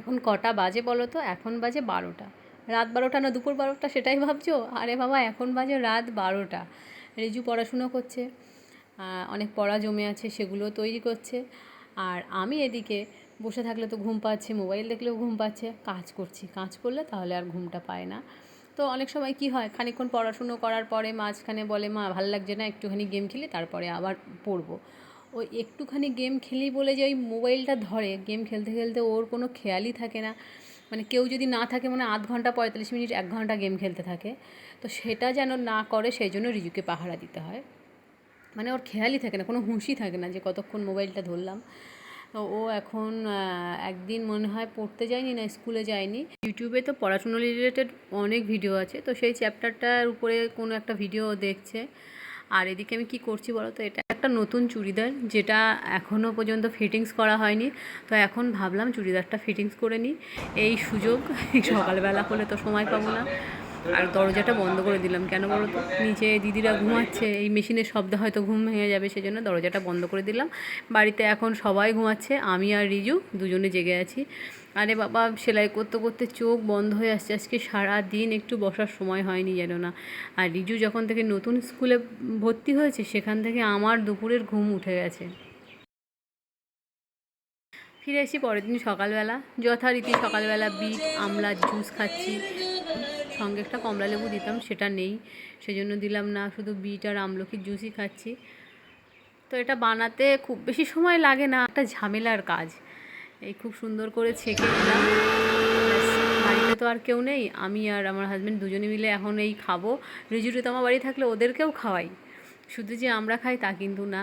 এখন কটা বাজে বলো তো? এখন বাজে বারোটা। রাত বারোটা না দুপুর বারোটা সেটাই ভাবছ? আরে বাবা, এখন বাজে রাত বারোটা। রেজু পড়াশুনো করছে অনেক পড়া জমে আছে, সেগুলো তৈরি করছে। আর আমি এদিকে বসে থাকলে তো ঘুম পাচ্ছে, মোবাইল দেখলেও ঘুম পাচ্ছে, কাজ করছি। কাজ করলে তাহলে আর ঘুমটা পায় না। তো অনেক সময় কি হয় খানিকক্ষণ পড়াশুনো করার পরে মাঝখানে বলে, মা, ভালো লাগছে না, একটুখানি গেম খেলি, তারপরে আবার পড়ব। ওই একটুখানি গেম খেলি বলে যে ওই মোবাইলটা ধরে। গেম খেলতে খেলতে ওর কোনো খেয়ালই থাকে না। মানে কেউ যদি না থাকে মানে আধ ঘণ্টা, পঁয়তাল্লিশ মিনিট, এক ঘণ্টা গেম খেলতে থাকে। তো সেটা যেন না করে সেই জন্য রিজুকে পাহারা দিতে হয়। মানে ওর খেয়ালই থাকে না, কোনো হুঁশই থাকে না যে কতক্ষণ মোবাইলটা ধরলাম। ও এখন একদিন মনে হয় পড়তে যায়নি না স্কুলে যায়নি। ইউটিউবে তো পড়াশুনো রিলেটেড অনেক ভিডিও আছে। তো সেই চ্যাপ্টারটার উপরে কোনো একটা ভিডিও দেখছে। আর এদিকে আমি কি করছি বলো তো? এটা একটা নতুন চুড়িদার যেটা এখনও পর্যন্ত ফিটিংস করা হয়নি। তো এখন ভাবলাম চুড়িদারটা ফিটিংস করে নিই। এই সুযোগ সকালবেলা হলে তো সময় পাবো না। আর দরজাটা বন্ধ করে দিলাম। কেন বলো তো? নিচে দিদিরা ঘুমাচ্ছে, এই মেশিনের শব্দে হয়তো ঘুম ভেঙে যাবে, সেজন্য দরজাটা বন্ধ করে দিলাম। বাড়িতে এখন সবাই ঘুমাচ্ছে, আমি আর রিজু দুজনে জেগে আছি। আরে বাবা, সেলাই করতে করতে চোখ বন্ধ হয়ে আসছে। আজকে সারা দিন একটু বসার সময় হয়নি যেন না। আর রিজু যখন থেকে নতুন স্কুলে ভর্তি হয়েছে, সেখান থেকে আমার দুপুরের ঘুম উঠে গেছে। ফিরে এসি পরের দিন সকালবেলা। যথারীতি সকালবেলা বিট আমলা জুস খাচ্ছি। সঙ্গে একটা কমলা লেবু দিতাম, সেটা নেই। সেজন্য দিলাম না, শুধু বিট আর আমলকির জুসই খাচ্ছি। তো এটা বানাতে খুব বেশি সময় লাগে না, একটা ঝামেলার কাজ। এই খুব সুন্দর করে ছেঁকে দিলাম বাড়িতে তো আর কেউ নেই, আমি আর আমার হাজব্যান্ড দুজনে মিলে এখন এই খাব। রিজুরি তো আমার বাড়ি থাকলে ওদেরকেও খাওয়াই। শুধু যে আমরা খাই তা কিন্তু না।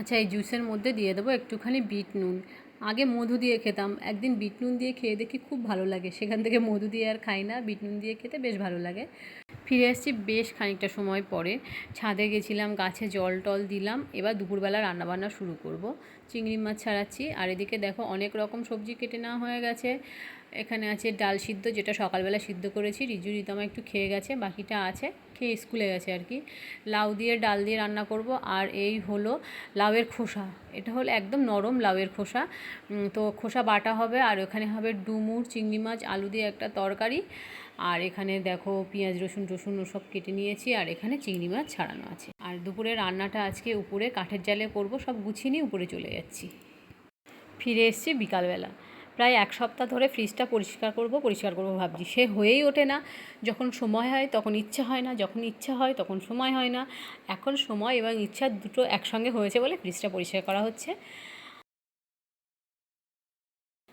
আচ্ছা এই জুসের মধ্যে দিয়ে দেবো একটুখানি বিট নুন। আগে মধু দিয়ে খেতাম। একদিন বিট নুন দিয়ে খেয়ে দেখি খুব ভালো লাগে। সেখান থেকে মধু দিয়ে আর খাই না। বিট নুন দিয়ে খেতে বেশ ভালো লাগে। ফিরে এসেছি, বেশ খানিকটা সময় পরে। ছাদে গেছিলাম, গাছে জল টল দিলাম। এবার দুপুরবেলা রান্নাবান্না শুরু করব। চিংড়ি মাছ ছাড়াচ্ছি। আর এদিকে দেখো, অনেক রকম সবজি কেটে নেওয়া হয়ে গেছে। এখানে আছে ডাল সিদ্ধ, যেটা সকালবেলা সিদ্ধ করেছি। রিজু রিতমা একটু খেয়ে গেছে, বাকিটা আছে। খেয়ে স্কুলে গেছে আর কি। লাউ দিয়ে, ডাল দিয়ে রান্না করব। আর এই হলো লাউয়ের খোসা। এটা হলো একদম নরম লাউয়ের খোসা। তো খোসা বাটা হবে। আর ওখানে হবে ডুমুর, চিংড়ি মাছ, আলু দিয়ে একটা তরকারি। আর এখানে দেখো পেঁয়াজ, রসুন টসুন ওসব কেটে নিয়েছি আর এখানে চিংড়ি মাছ ছাড়ানো আছে। আর দুপুরে রান্নাটা আজকে উপরে কাঠের জালে করব, সব গুছিয়ে নিয়ে উপরে চলে যাচ্ছি। ফিরে এসেছি বিকালবেলা। প্রায় এক সপ্তাহ ধরে ফ্রিজটা পরিষ্কার করব পরিষ্কার করব ভাবছি। সে হয়েই ওঠে না। যখন সময় হয় তখন ইচ্ছা হয় না, যখন ইচ্ছা হয় তখন সময় হয় না। এখন সময় এবং ইচ্ছা দুটো একসঙ্গে হয়েছে বলে ফ্রিজটা পরিষ্কার করা হচ্ছে।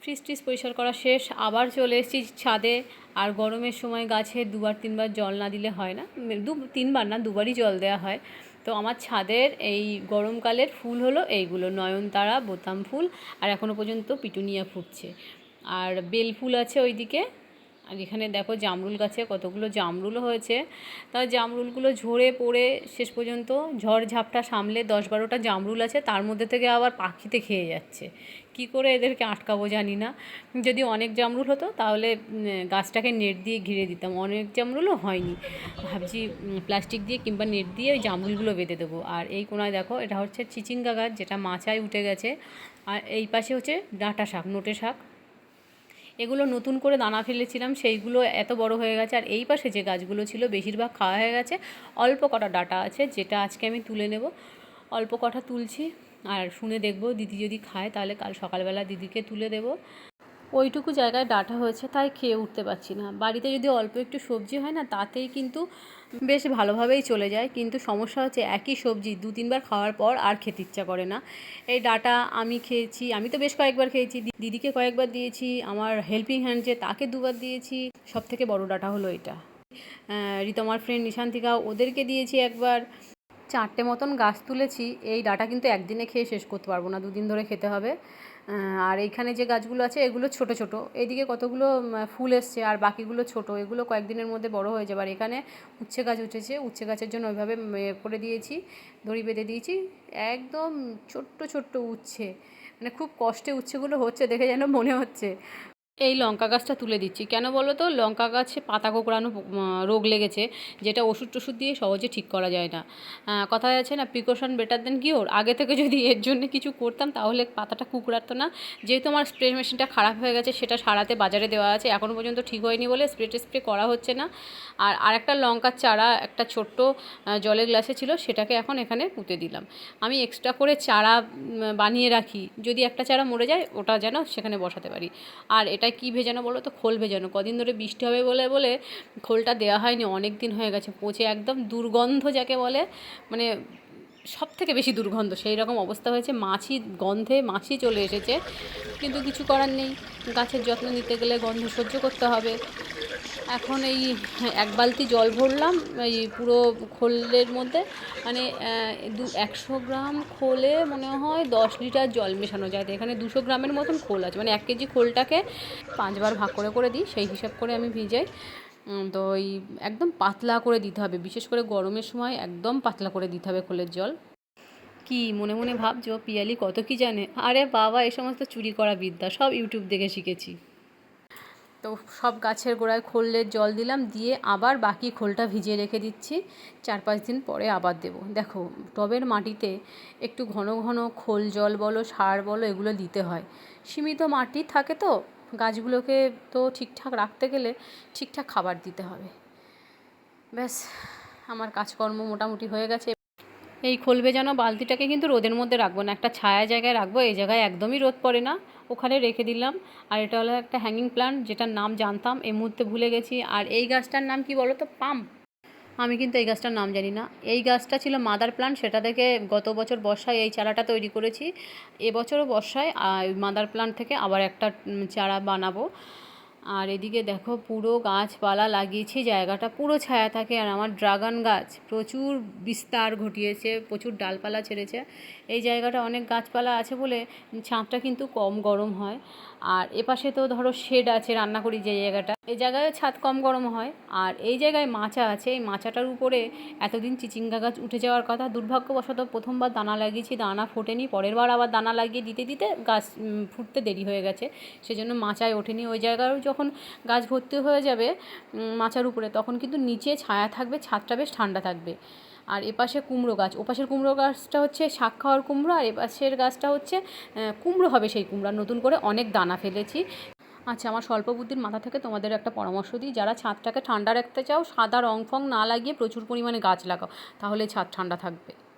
ফ্রিজ ট্রিজ পরিষ্কার করা শেষ, আবার চলে এসেছি ছাদে। আর গরমের সময় গাছে দুবার, তিনবার জল না দিলে হয় না। দু, তিনবার না, দুবারই জল দেওয়া হয়। তো আমার ছাদের এই গরমকালের ফুল হলো এইগুলো, নয়নতারা বোতাম ফুল, আর এখনও পর্যন্ত পিটুনিয়া ফুটছে। আর বেল ফুল আছে ওইদিকে। আর এখানে দেখো জামরুল গাছে কতগুলো জামরুলও হয়েছে। তা জামরুলগুলো ঝরে পড়ে শেষ পর্যন্ত ঝড় ঝাপটা সামলে দশ বারোটা জামরুল আছে, তার মধ্যে থেকে আবার পাখিতে খেয়ে যাচ্ছে। কি করে এদেরকে আটকাবো জানি না। যদি অনেক জামরুল হতো তাহলে গাছটাকে নেট দিয়ে ঘিরে দিতাম। অনেক জামরুলও হয়নি। ভাবছি প্লাস্টিক দিয়ে কিংবা নেট দিয়ে ওই জামরুলগুলো বেঁধে দেবো। আর এই কোনায় দেখো, এটা হচ্ছে চিচিঙ্গা গাছ, যেটা মাচায় উঠে গেছে। আর এই পাশে হচ্ছে ডাঁটা শাক, নোটে শাক। এগুলো নতুন করে দানা ফেলেছিলাম, সেইগুলো এত বড় হয়ে গেছে। আর এই পাশে যে গাছগুলো ছিল, বেশিরভাগ খাওয়া হয়ে গেছে। অল্প কটা ডাটা আছে, যেটা আজকে আমি তুলে নেব। অল্প কটা তুলছি, আর শুনে দেখব দিদি যদি খায়, তাহলে কাল সকালবেলা দিদিকে তুলে দেব। ওইটুকু জায়গায় ডাটা হয়েছে, তাই খেয়ে উঠতে পারছি না। বাড়িতে যদি অল্প একটু সবজি হয় না, তাতেই কিন্তু বেশ ভালোভাবেই চলে যায়। কিন্তু সমস্যা হচ্ছে একই সবজি দু তিনবার খাওয়ার পর আর খেতে ইচ্ছা করে না। এই ডাটা আমি খেয়েছি, আমি তো বেশ কয়েকবার খেয়েছি দিদিকে কয়েকবার দিয়েছি, আমার হেল্পিং হ্যান্ড যে তাকে দুবার দিয়েছি সব থেকে বড় ডাটা হলো এটা। রিতমার ফ্রেন্ড নিশান্তিকা, ওদেরকে দিয়েছি একবার। চারটে মতন গাছ তুলেছি, এই ডাটা কিন্তু একদিনে খেয়ে শেষ করতে পারব না, দুদিন ধরে খেতে হবে। আর এইখানে যে গাছগুলো আছে, এগুলো ছোট ছোট। এদিকে কতগুলো ফুল এসছে, আর বাকিগুলো ছোট। এগুলো কয়েকদিনের মধ্যে বড় হয়ে যাবে। আর এখানে উচ্ছে গাছ উঠেছে। উচ্ছে গাছের জন্য ওইভাবে করে দিয়েছি, দড়ি বেঁধে দিয়েছি। একদম ছোট্ট ছোট্ট উচ্ছে। মানে খুব কষ্টে উচ্ছেগুলো হচ্ছে দেখে যেন মনে হচ্ছে। এই লঙ্কা গাছটা তুলে দিচ্ছি। কেন বলো তো? লঙ্কা গাছে পাতা কোঁকড়ানো রোগ লেগেছে, যেটা ওষুধ টষুধ দিয়ে সহজে ঠিক করা যায় না। কথায় আছে না প্রিকশন বেটার দেন কিওর আগে থেকে যদি এর জন্য কিছু করতাম, তাহলে পাতাটা কুকড়াতো না। যেহেতু আমার স্প্রে মেশিনটা খারাপ হয়ে গেছে, সেটা সারাতে বাজারে দেওয়া আছে। এখনও পর্যন্ত ঠিক হয়নি বলে স্প্রে স্প্রে করা হচ্ছে না। আর আরেকটা লঙ্কার চারা, একটা ছোট্ট জলের গ্লাসে ছিল, সেটাকে এখন এখানে পুঁতে দিলাম। আমি এক্সট্রা করে চারা বানিয়ে রাখি। যদি একটা চারা মরে যায়, ওটা যেন সেখানে বসাতে পারি। আর এটা কি ভেজানো বলো তো? খোল ভেজানো। কদিন ধরে বৃষ্টি হবে বলে বলে খোলটা দেওয়া হয়নি অনেক দিন হয়ে গেছে। পচে একদম দুর্গন্ধ যাকে বলে মানে সব থেকে বেশি দুর্গন্ধ। সেই রকম অবস্থা হয়েছে। মাছি গন্ধে মাছি চলে এসেছে। কিন্তু কিছু করার নেই। গাছের যত্ন নিতে গেলে গন্ধ সহ্য করতে হবে। এখন এই এক বালতি জল ভরলাম, এই পুরো খোলের মধ্যে মানে দু একশো গ্রাম খোলে মনে হয় দশ লিটার জল মেশানো যায়। তো এখানে দুশো গ্রামের মতন খোল আছে মানে এক কেজি খোলটাকে পাঁচবার ভাগ করে করে দিই, সেই হিসাব করে আমি ভিজাই। তো ওই একদম পাতলা করে দিতে হবে, বিশেষ করে গরমের সময় একদম পাতলা করে দিতে হবে খোলের জল। কি মনে মনে ভাবছ, পিয়ালি কত কি জানে? আরে বাবা এই সমস্ত চুরি করা বিদ্যা, সব ইউটিউব দেখে শিখেছি। তো সব গাছের গোড়ায় খোলের জল দিলাম, দিয়ে আবার বাকি খোলটা ভিজিয়ে রেখে দিচ্ছি। চার পাঁচ দিন পরে আবার দেবো। দেখো, টবের মাটিতে একটু ঘন ঘন খোল জল বলো, সার বলো, এগুলো দিতে হয়। সীমিত মাটি থাকে তো, গাছগুলোকে তো ঠিকঠাক রাখতে গেলে ঠিকঠাক খাবার দিতে হবে। ব্যাস, আমার কাজকর্ম মোটামুটি হয়ে গেছে। এই খোল যেন বালতিটাকে কিন্তু রোদের মধ্যে রাখব না, একটা ছায়া জায়গায় রাখব, এই জায়গায় একদমই রোদ পড়ে না, ওখানে রেখে দিলাম। আর এটা হলো একটা হ্যাঙ্গিং প্ল্যান্ট যেটার নাম জানতাম, এই মুহূর্তে ভুলে গেছি। আর এই গাছটার নাম কি বলো তো পাম। আমি কিন্তু এই গাছটার নাম জানি না। এই গাছটা ছিল মাদার প্ল্যান্ট সেটা থেকে গত বছর বর্ষায় এই চারাটা তৈরি করেছি। এবছরও বর্ষায় মাদার প্ল্যান্ট থেকে আবার একটা চারা বানাবো। আর এদিকে দেখো পুরো গাছপালা লাগিয়েছি, জায়গাটা পুরো ছায়া থাকে আর আমার ড্রাগন গাছ প্রচুর বিস্তার ঘটিয়েছে, প্রচুর ডালপালা ছেড়েছে। এই জায়গাটা অনেক গাছপালা আছে বলে ছাদটা কিন্তু কম গরম হয়। আর এপাশে তো ধরো শেড আছে, রান্না করি যে জায়গাটা। এই জায়গায় ছাদ কম গরম হয় আর এই জায়গায় মাচা আছে। এই মাচাটার উপরে এতদিন চিচিঙ্গা গাছ উঠে যাওয়ার কথা, দুর্ভাগ্যবশত প্রথমবার দানা লাগিয়েছি, দানা ফোটেনি, পরের বার আবার দানা লাগিয়ে দিতে দিতে গাছ ফুটতে দেরি হয়ে গেছে। সেজন্য মাচায় ওঠেনি। ওই জায়গায়ও যখন গাছ ভর্তি হয়ে যাবে মাচার উপরে, তখন কিন্তু নিচে ছায়া থাকবে, ছাদটা বেশ ঠান্ডা থাকবে। আর এপাশে কুমড়ো গাছ। ওপাশের কুমড়ো গাছটা হচ্ছে শাক খাওয়ার কুমড়ো, আর এপাশের গাছটা হচ্ছে কুমড়ো হবে সেই কুমড়া। নতুন করে অনেক দানা ফেলেছি। আচ্ছা আমার স্বল্প বুদ্ধির মাথা থেকে তোমাদের একটা পরামর্শ দিই। যারা ছাদটাকে ঠান্ডা রাখতে চাও, সাদা রং ফং না লাগিয়ে প্রচুর পরিমাণে গাছ লাগাও, তাহলে ছাদ ঠান্ডা থাকবে।